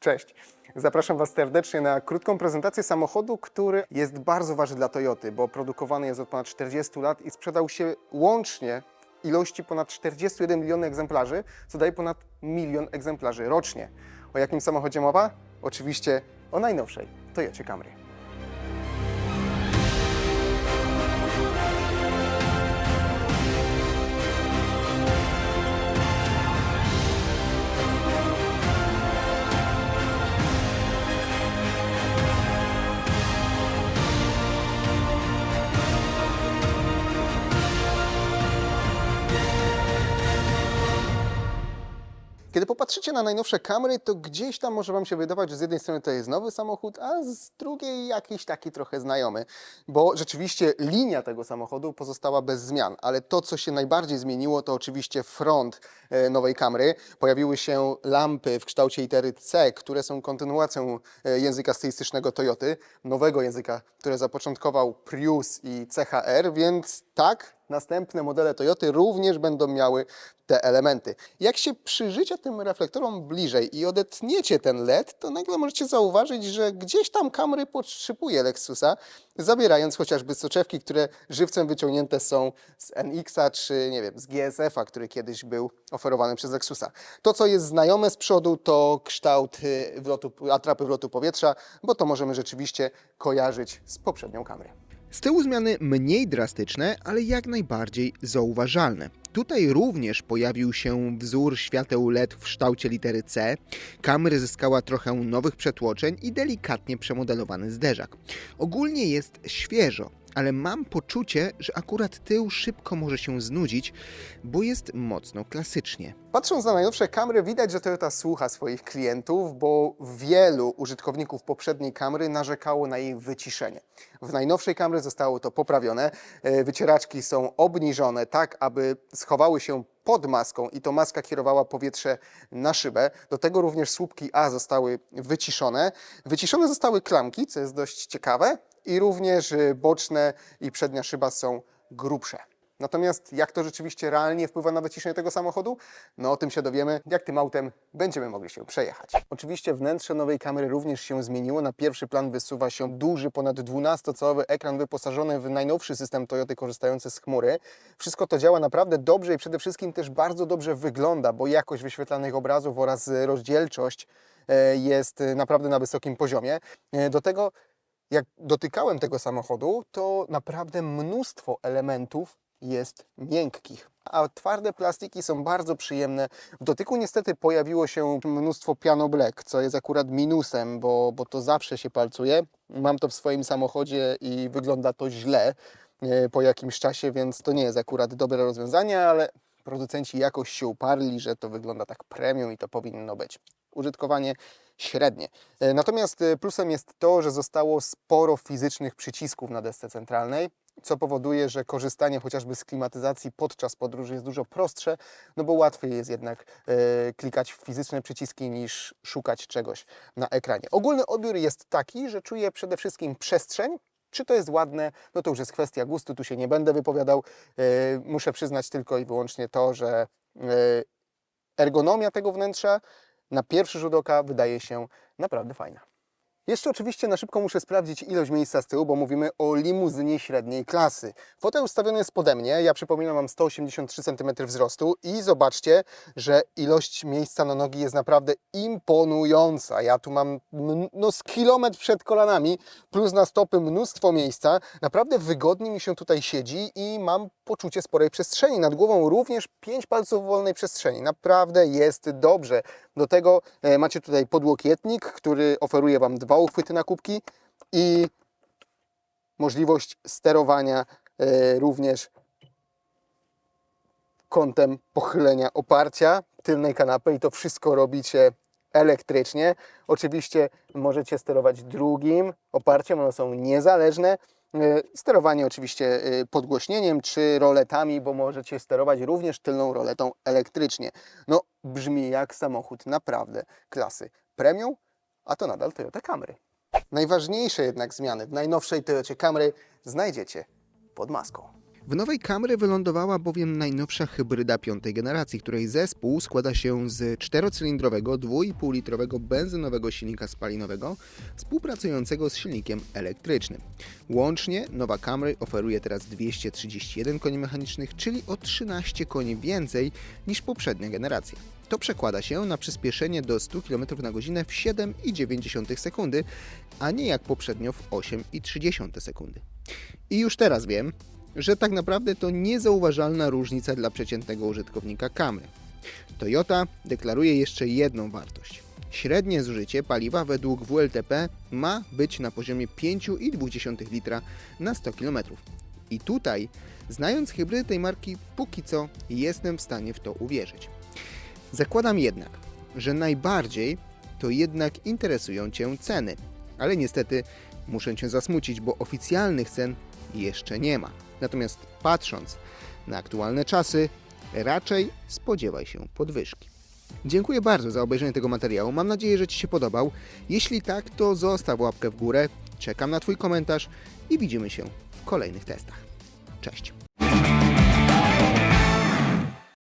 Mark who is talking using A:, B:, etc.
A: Cześć. Zapraszam Was serdecznie na krótką prezentację samochodu, który jest bardzo ważny dla Toyoty, bo produkowany jest od ponad 40 lat i sprzedał się łącznie w ilości ponad 41 milionów egzemplarzy, co daje ponad milion egzemplarzy rocznie. O jakim samochodzie mowa? Oczywiście o najnowszej Toyocie Camry. Kiedy popatrzycie na najnowsze kamery, to gdzieś tam może Wam się wydawać, że z jednej strony to jest nowy samochód, a z drugiej jakiś taki trochę znajomy, bo rzeczywiście linia tego samochodu pozostała bez zmian, ale to, co się najbardziej zmieniło, to oczywiście front e, nowej kamery. Pojawiły się lampy w kształcie litery C, które są kontynuacją e, języka stylistycznego Toyoty, nowego języka, które zapoczątkował Prius i CHR, więc tak, następne modele Toyoty również będą miały te elementy. Jak się przyjrzycie tym reflektorom bliżej i odetniecie ten LED, to nagle możecie zauważyć, że gdzieś tam kamery podszczypuje Lexusa, zabierając chociażby soczewki, które żywcem wyciągnięte są z NX-a czy nie wiem, z GSF-a, który kiedyś był oferowany przez Lexusa. To, co jest znajome z przodu, to kształt y, wlotu, atrapy wlotu powietrza, bo to możemy rzeczywiście kojarzyć z poprzednią kamerą.
B: Z tyłu zmiany mniej drastyczne, ale jak najbardziej zauważalne. Tutaj również pojawił się wzór świateł LED w kształcie litery C, kamery zyskała trochę nowych przetłoczeń i delikatnie przemodelowany zderzak. Ogólnie jest świeżo, ale mam poczucie, że akurat tył szybko może się znudzić, bo jest mocno klasycznie.
A: Patrząc na najnowsze kamery, widać, że Toyota słucha swoich klientów, bo wielu użytkowników poprzedniej kamery narzekało na jej wyciszenie. W najnowszej kamery zostało to poprawione. E, Wycieraczki są obniżone tak, aby schowały się pod maską i to maska kierowała powietrze na szybę. Do tego również słupki A zostały wyciszone. Wyciszone zostały klamki, co jest dość ciekawe, i również e, boczne i przednia szyba są grubsze. Natomiast jak to rzeczywiście realnie wpływa na wyciszenie tego samochodu? No o tym się dowiemy, jak tym autem będziemy mogli się przejechać. Oczywiście wnętrze nowej kamery również się zmieniło. Na pierwszy plan wysuwa się duży, ponad 12-calowy ekran wyposażony w najnowszy system Toyoty korzystający z chmury. Wszystko to działa naprawdę dobrze i przede wszystkim też bardzo dobrze wygląda, bo jakość wyświetlanych obrazów oraz rozdzielczość e, jest e, naprawdę na wysokim poziomie. E, Do tego jak dotykałem tego samochodu, to naprawdę mnóstwo elementów jest miękkich, a twarde plastiki są bardzo przyjemne. W dotyku niestety pojawiło się mnóstwo piano black, co jest akurat minusem, bo, bo to zawsze się palcuje. Mam to w swoim samochodzie i wygląda to źle e, po jakimś czasie, więc to nie jest akurat dobre rozwiązanie, ale producenci jakoś się uparli, że to wygląda tak premium i to powinno być. Użytkowanie średnie. E, Natomiast e, plusem jest to, że zostało sporo fizycznych przycisków na desce centralnej, co powoduje, że korzystanie chociażby z klimatyzacji podczas podróży jest dużo prostsze, no bo łatwiej jest jednak e, klikać w fizyczne przyciski niż szukać czegoś na ekranie. Ogólny odbiór jest taki, że czuję przede wszystkim przestrzeń, czy to jest ładne, no to już jest kwestia gustu, tu się nie będę wypowiadał. Muszę przyznać tylko i wyłącznie to, że ergonomia tego wnętrza na pierwszy rzut oka wydaje się naprawdę fajna. Jeszcze oczywiście na szybko muszę sprawdzić ilość miejsca z tyłu, bo mówimy o limuzynie średniej klasy. Fotel ustawiony jest pode mnie, ja przypominam mam 183 cm wzrostu i zobaczcie, że ilość miejsca na nogi jest naprawdę imponująca. Ja tu mam no, z kilometr przed kolanami, plus na stopy mnóstwo miejsca. Naprawdę wygodnie mi się tutaj siedzi i mam poczucie sporej przestrzeni. Nad głową również 5 palców wolnej przestrzeni. Naprawdę jest dobrze. Do tego e, macie tutaj podłokietnik, który oferuje Wam dwa uchwyty na kubki i możliwość sterowania e, również kątem pochylenia oparcia tylnej kanapy i to wszystko robicie elektrycznie. Oczywiście możecie sterować drugim oparciem, one są niezależne. E, Sterowanie oczywiście e, podgłośnieniem czy roletami, bo możecie sterować również tylną roletą elektrycznie. No, brzmi jak samochód naprawdę klasy premium, a to nadal Toyota Camry. Najważniejsze jednak zmiany w najnowszej Toyocie Camry znajdziecie pod maską.
B: W nowej Camry wylądowała bowiem najnowsza hybryda piątej generacji, której zespół składa się z czterocylindrowego, 2,5-litrowego benzynowego silnika spalinowego współpracującego z silnikiem elektrycznym. Łącznie nowa Camry oferuje teraz 231 koni mechanicznych, czyli o 13 koni więcej niż poprzednia generacja. To przekłada się na przyspieszenie do 100 km na godzinę w 7,9 sekundy, a nie jak poprzednio w 8,3 sekundy. I już teraz wiem, że tak naprawdę to niezauważalna różnica dla przeciętnego użytkownika Camry. Toyota deklaruje jeszcze jedną wartość. Średnie zużycie paliwa według WLTP ma być na poziomie 5,2 litra na 100 km. I tutaj, znając hybrydy tej marki, póki co jestem w stanie w to uwierzyć. Zakładam jednak, że najbardziej to jednak interesują Cię ceny, ale niestety muszę Cię zasmucić, bo oficjalnych cen jeszcze nie ma. Natomiast patrząc na aktualne czasy, raczej spodziewaj się podwyżki. Dziękuję bardzo za obejrzenie tego materiału. Mam nadzieję, że Ci się podobał. Jeśli tak, to zostaw łapkę w górę. Czekam na Twój komentarz i widzimy się w kolejnych testach. Cześć.